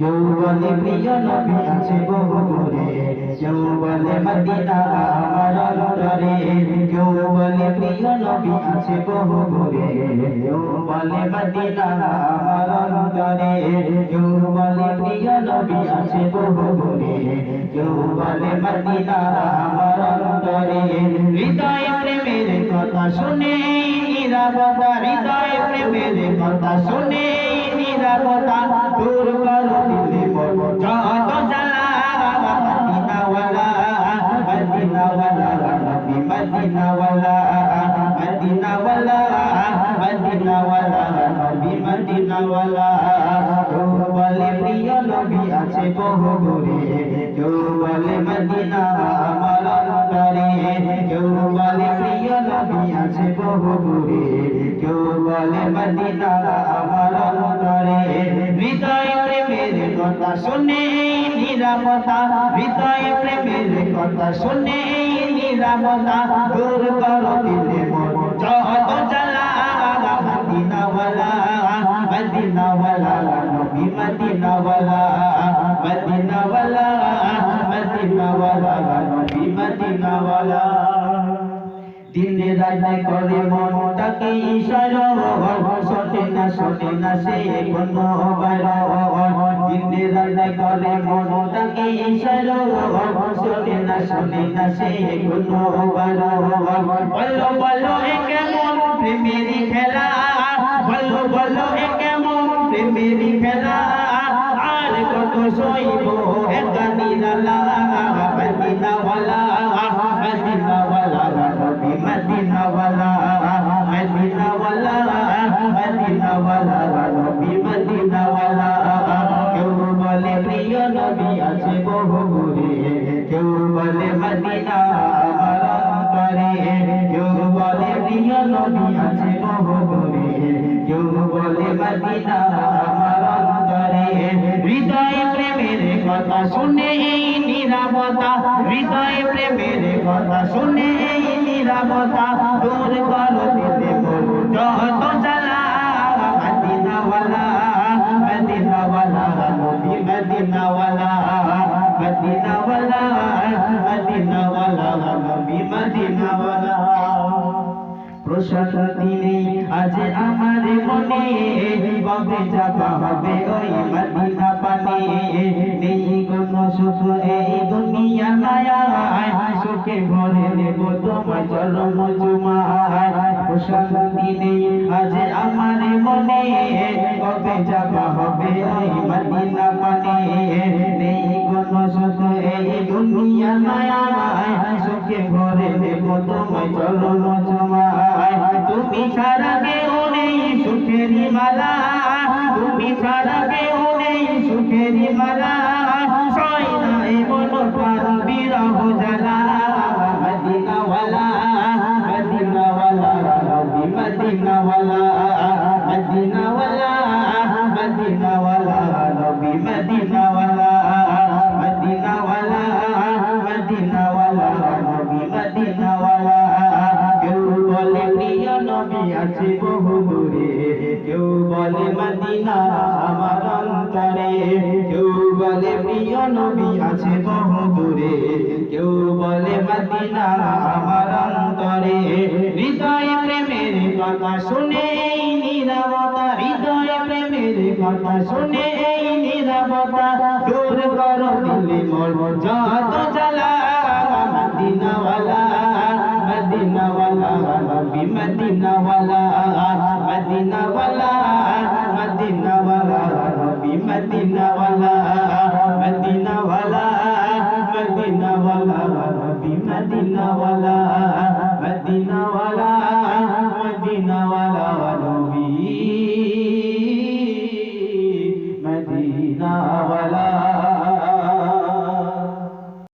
কেউ বলে প্রিয় নবী আছে বহু দূরে কেউ বলে মদিনা আমার অন্তরে। কেউ বলে প্রিয় নবী আছে বহু দূরে কেউ বলে মদিনা আমার অন্তরে। কেউ বলে প্রিয় নবী আছে বহু দূরে কেউ বলে মদিনা আমার অন্তরে। হৃদয় প্রেমের কথা শুনে নিরাপদা হৃদয় প্রেমের কথা শুনে নিরাপদা দূর করো দিলে মন যত জ্বালা মদিনাওয়ালা মদিনাওয়ালা নবী মদিনাওয়ালা মদিনাওয়ালা মদিনাওয়ালা নবী মদিনাওয়ালা কেউ বলে প্রিয় নবী আছে বহু দূরে কেউ বলে মদিনা আমার অন্তরে কেউ বলে নবী আছে বহু দূরে, কেউ বলে মদিনা আমার অন্তরে হৃদয় প্রেমের কথা শুনে নিরাপদা হৃদয় প্রেমের কথা শুনে নিরাপদা দূর করো দিলে মদিনাওয়ালা মদিনাওয়ালা মদিনাওয়ালা, নবী মদিনাওয়ালা। দিনে রাতে করে মনটাকে ইশারা শোনে না শোনে না, সে কোনো দিনে রাতে করে মনটাকে ইশারা শোনে না শোনে না, সে কোনো বলো বলো কেমন প্রেমেরই খেলা? বলো বলো কেমন প্রেমেরই খেলা? আর কত সইব একা আছে বহু দূরে কেউ বলে মদিনা অন্তরে কেউ বলে প্রিয় নবী আছে বহু কেউ বলে মদিনা অন্তরে হৃদয় প্রেমের কথা শুনে এই নিরাপত্তা, হৃদয় প্রেমের কথা শুনে এই নিরাপত্তা, দূর করো প্রশান্তি নেই। আজ আমার মনে কবে যাবা হবে ওই মদিনা পানে। নেই কোনো সুখ এই দুনিয়া মায়া সুখে ভরে দেব তোমার চরম জুমায়। প্রশান্তি নেই, আজ আমার মনে কবে যাবা হবে ওই মদিনা পানে। নেই কোনো সুখ এই দুনিয়া মায়া সুখে ভরে দেব তোমার চরম ছাড়া কেউ নেই সুখেরই মালা। সয় নাই মন পার বিরহ জ্বালা। মদিনাওয়ালা মদিনাওয়ালা মদিনাওয়ালা মদিনাওয়ালা। বলে মদিনা আমার অন্তরে। কেউ বলে, প্রিয় নবী আছে বহু দূরে কেউ বলে, মদিনা আমার অন্তরে। হৃদয় প্রেমের কথা শুনে নিরাপত্তা হৃদয় প্রেমের কথা শুনে নিরাপত্তা দূর করো দিলে যত জ্বালা, মদিনাওয়ালা মদিনাওয়ালা মদিনাওয়ালা মদিনাওয়ালা। মদিনাওয়ালা মদিনাওয়ালা মদিনাওয়ালা নবী মদিনাওয়ালা মদিনাওয়ালা মদিনাওয়ালা